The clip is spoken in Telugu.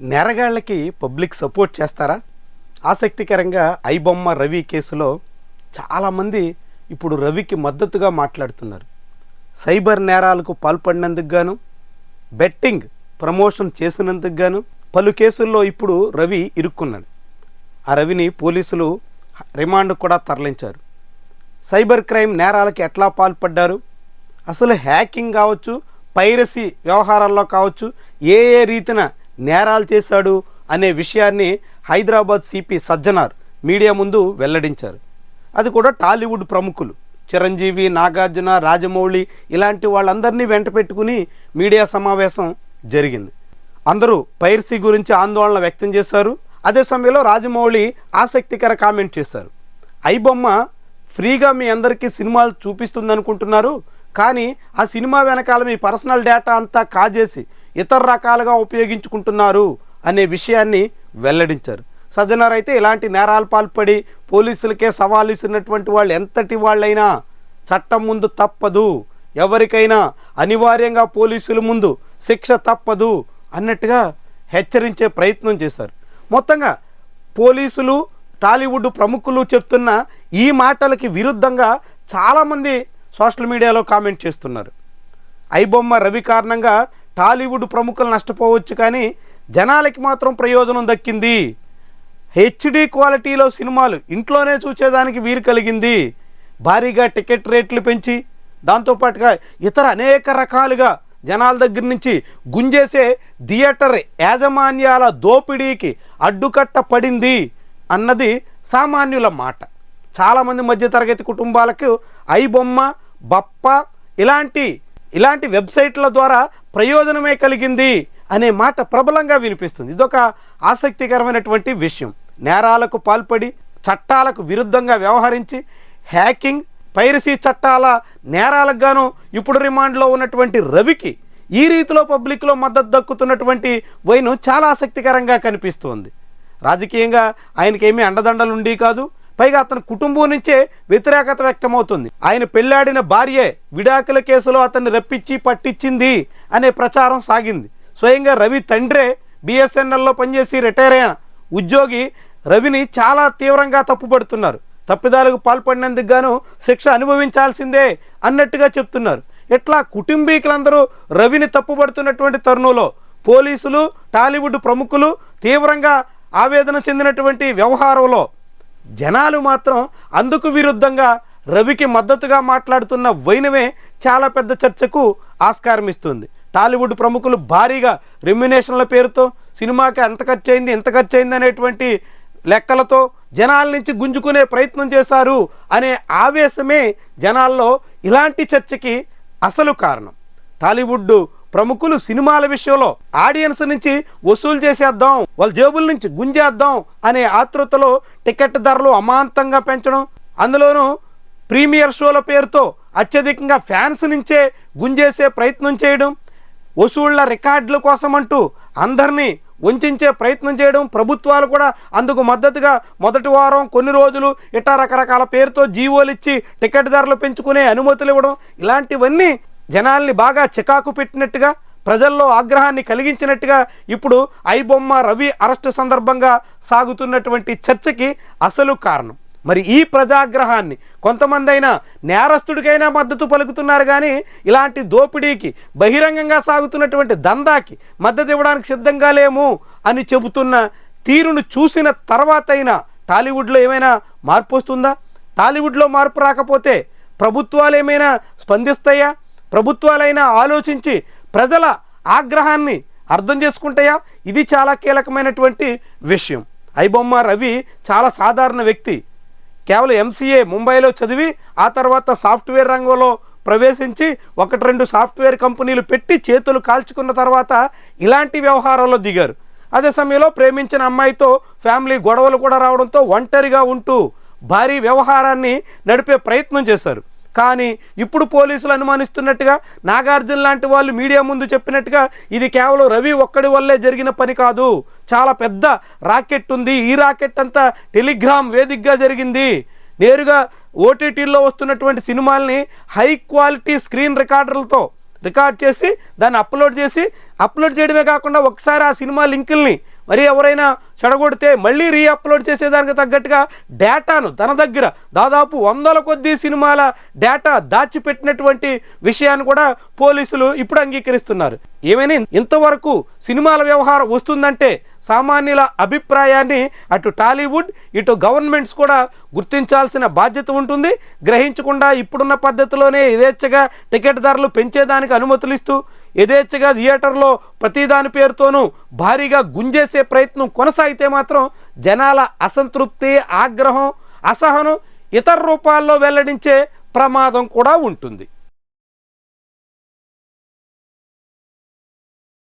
నేరగాళ్ళకి పబ్లిక్ సపోర్ట్ చేస్తారా? ఆసక్తికరంగా ఐబొమ్మ రవి కేసులో చాలామంది ఇప్పుడు రవికి మద్దతుగా మాట్లాడుతున్నారు. సైబర్ నేరాలకు పాల్పడినందుకు గాను బెట్టింగ్ ప్రమోషన్ చేసినందుకు గాను పలు కేసుల్లో ఇప్పుడు రవి ఇరుక్కున్నాడు. ఆ రవిని పోలీసులు రిమాండ్ కూడా తరలించారు. సైబర్ క్రైమ్ నేరాలకి ఎట్లా పాల్పడ్డారు? అసలు హ్యాకింగ్ కావచ్చు పైరసీ వ్యవహారాల్లో కావచ్చు ఏ ఏ రీతిన నేరాలు చేశాడు అనే విషయాన్ని హైదరాబాద్ సిపి సజ్జనార్ మీడియా ముందు వెల్లడించారు. అది కూడా టాలీవుడ్ ప్రముఖులు చిరంజీవి నాగార్జున రాజమౌళి ఇలాంటి వాళ్ళందరినీ వెంట పెట్టుకుని మీడియా సమావేశం జరిగింది. అందరూ పైర్సీ గురించి ఆందోళన వ్యక్తం చేశారు. అదే సమయంలో రాజమౌళి ఆసక్తికర కామెంట్ చేశారు. ఐబొమ్మ ఫ్రీగా మీ అందరికీ సినిమాలు చూపిస్తుంది అనుకుంటున్నారు కానీ ఆ సినిమా వెనకాల మీ పర్సనల్ డేటా అంతా కాజేసి ఇతర రకాలుగా ఉపయోగించుకుంటున్నారు అనే విషయాన్ని వెల్లడించారు. సజ్జనార్ అయితే ఇలాంటి నేరాలు పాల్పడి పోలీసులకే సవాలు ఇస్తున్నటువంటి వాళ్ళు ఎంతటి వాళ్ళైనా చట్టం ముందు తప్పదు. ఎవరికైనా అనివార్యంగా పోలీసుల ముందు శిక్ష తప్పదు అన్నట్టుగా హెచ్చరించే ప్రయత్నం చేశారు. మొత్తంగా పోలీసులు టాలీవుడ్ ప్రముఖులు చెప్తున్న ఈ మాటలకి విరుద్ధంగా చాలామంది సోషల్ మీడియాలో కామెంట్ చేస్తున్నారు. ఐబొమ్మ రవి కారణంగా టాలీవుడ్ ప్రముఖులు నష్టపోవచ్చు కానీ జనాలకి మాత్రం ప్రయోజనం దక్కింది. హెచ్డి క్వాలిటీలో సినిమాలు ఇంట్లోనే చూసేదానికి వీలు కలిగింది. భారీగా టికెట్ రేట్లు పెంచి దాంతోపాటుగా ఇతర అనేక రకాలుగా జనాల దగ్గర నుంచి గుంజేసే థియేటర్ యాజమాన్యాల దోపిడీకి అడ్డుకట్ట పడింది అన్నది సామాన్యుల మాట. చాలామంది మధ్యతరగతి కుటుంబాలకు ఐబొమ్మ బప్ప ఇలాంటి ఇలాంటి వెబ్సైట్ల ద్వారా ప్రయోజనమే కలిగింది అనే మాట ప్రబలంగా వినిపిస్తుంది. ఇదొక ఆసక్తికరమైనటువంటి విషయం. నేరాలకు పాల్పడి చట్టాలకు విరుద్ధంగా వ్యవహరించి హ్యాకింగ్ పైరసీ చట్టాల నేరాలకు గాను ఇప్పుడు రిమాండ్లో ఉన్నటువంటి రవికి ఈ రీతిలో పబ్లిక్లో మద్దతు దక్కుతున్నటువంటి వైను చాలా ఆసక్తికరంగా కనిపిస్తోంది. రాజకీయంగా ఆయనకేమీ అండదండలు ఉండి కాదు. పైగా అతని కుటుంబం నుంచే వ్యతిరేకత వ్యక్తమవుతుంది. ఆయన పెళ్ళాడిన భార్యే విడాకుల కేసులో అతన్ని రప్పించి పట్టించింది అనే ప్రచారం సాగింది. స్వయంగా రవి తండ్రే బిఎస్ఎన్ఎల్లో పనిచేసి రిటైర్ అయిన ఉద్యోగి రవిని చాలా తీవ్రంగా తప్పుపడుతున్నారు. తప్పిదాలకు పాల్పడినందుకు గాను శిక్ష అనుభవించాల్సిందే అన్నట్టుగా చెప్తున్నారు. ఇట్లా కుటుంబీకులందరూ రవిని తప్పుపడుతున్నటువంటి తరుణంలో పోలీసులు టాలీవుడ్ ప్రముఖులు తీవ్రంగా ఆవేదన చెందినటువంటి వ్యవహారంలో జనాలు మాత్రం అందుకు విరుద్ధంగా రవికి మద్దతుగా మాట్లాడుతున్న వైనమే చాలా పెద్ద చర్చకు ఆస్కారం ఇస్తుంది. టాలీవుడ్ ప్రముఖులు భారీగా రెమ్యునేషన్ల పేరుతో సినిమాకి ఎంత ఖర్చు అయింది ఎంత ఖర్చు అయింది అనేటువంటి లెక్కలతో జనాల నుంచి గుంజుకునే ప్రయత్నం చేశారు అనే ఆవేశమే జనాల్లో ఇలాంటి చర్చకి అసలు కారణం. టాలీవుడ్ ప్రముఖులు సినిమాల విషయంలో ఆడియన్స్ నుంచి వసూలు చేసేద్దాం వాళ్ళ జేబుల నుంచి గుంజేద్దాం అనే ఆతృతలో టికెట్ ధరలు అమాంతంగా పెంచడం అందులోనూ ప్రీమియర్ షోల పేరుతో అత్యధికంగా ఫ్యాన్స్ నుంచే గుంజేసే ప్రయత్నం చేయడం వసూళ్ళ రికార్డుల కోసం అంటూ అందరినీ వంచే ప్రయత్నం చేయడం ప్రభుత్వాలు కూడా అందుకు మద్దతుగా మొదటి వారం కొన్ని రోజులు ఇట్లా రకరకాల పేరుతో జీవోలు ఇచ్చి టికెట్ ధరలు పెంచుకునే అనుమతులు ఇవ్వడం ఇలాంటివన్నీ జనాల్ని బాగా చికాకు పెట్టినట్టుగా ప్రజల్లో ఆగ్రహాన్ని కలిగించినట్టుగా ఇప్పుడు ఐబొమ్మ రవి అరెస్టు సందర్భంగా సాగుతున్నటువంటి చర్చకి అసలు కారణం. మరి ఈ ప్రజాగ్రహాన్ని కొంతమంది అయినా నేరస్తుడికైనా మద్దతు పలుకుతున్నారు కానీ ఇలాంటి దోపిడీకి బహిరంగంగా సాగుతున్నటువంటి దందాకి మద్దతు ఇవ్వడానికి సిద్ధంగా లేము అని చెబుతున్న తీరును చూసిన తర్వాత అయినా టాలీవుడ్లో ఏమైనా మార్పు వస్తుందా? టాలీవుడ్లో మార్పు రాకపోతే ప్రభుత్వాలు ఏమైనా స్పందిస్తాయా? ప్రభుత్వాలైనా ఆలోచించి ప్రజల ఆగ్రహాన్ని అర్థం చేసుకుంటాయా? ఇది చాలా కీలకమైనటువంటి విషయం. ఐబొమ్మ రవి చాలా సాధారణ వ్యక్తి. కేవలం ఎంసీఏ ముంబైలో చదివి ఆ తర్వాత సాఫ్ట్వేర్ రంగంలో ప్రవేశించి ఒకటి రెండు సాఫ్ట్వేర్ కంపెనీలు పెట్టి చేతులు కాల్చుకున్న తర్వాత ఇలాంటి వ్యవహారాల్లో దిగారు. అదే సమయంలో ప్రేమించిన అమ్మాయితో ఫ్యామిలీ గొడవలు కూడా రావడంతో ఒంటరిగా ఉంటూ భారీ వ్యవహారాన్ని నడిపే ప్రయత్నం చేశారు. కానీ ఇప్పుడు పోలీసులు అనుమానిస్తున్నట్టుగా నాగార్జున లాంటి వాళ్ళు మీడియా ముందు చెప్పినట్టుగా ఇది కేవలం రవి ఒక్కడి వల్లే జరిగిన పని కాదు. చాలా పెద్ద రాకెట్ ఉంది. ఈ రాకెట్ అంతా టెలిగ్రామ్ వేదికగా జరిగింది. నేరుగా ఓటీటీల్లో వస్తున్నటువంటి సినిమాల్ని హై క్వాలిటీ స్క్రీన్ రికార్డర్లతో రికార్డ్ చేసి దాన్ని అప్లోడ్ చేసి అప్లోడ్ చేయడమే కాకుండా ఒకసారి ఆ సినిమా లింకుల్ని మరి ఎవరైనా చెడగొడితే మళ్ళీ రీ అప్లోడ్ చేసేదానికి తగ్గట్టుగా డేటాను తన దగ్గర దాదాపు వందల కొద్ది సినిమాల డేటా దాచిపెట్టినటువంటి విషయాన్ని కూడా పోలీసులు ఇప్పుడు అంగీకరిస్తున్నారు. ఏమైనా? ఇంతవరకు సినిమాల వ్యవహారం వస్తుందంటే సామాన్యుల అభిప్రాయాన్ని అటు టాలీవుడ్ ఇటు గవర్నమెంట్స్ కూడా గుర్తించాల్సిన బాధ్యత ఉంటుంది. గ్రహించకుండా ఇప్పుడున్న పద్ధతిలోనే యథేచ్ఛగా టికెట్ ధరలు పెంచేదానికి అనుమతులు ఇస్తూ యథేచ్ఛగా థియేటర్లో ప్రతిదాని పేరుతోనూ భారీగా గుంజేసే ప్రయత్నం కొనసాగితే మాత్రం జనాల అసంతృప్తి ఆగ్రహం అసహనం ఇతర రూపాల్లో వెల్లడించే ప్రమాదం కూడా ఉంటుంది.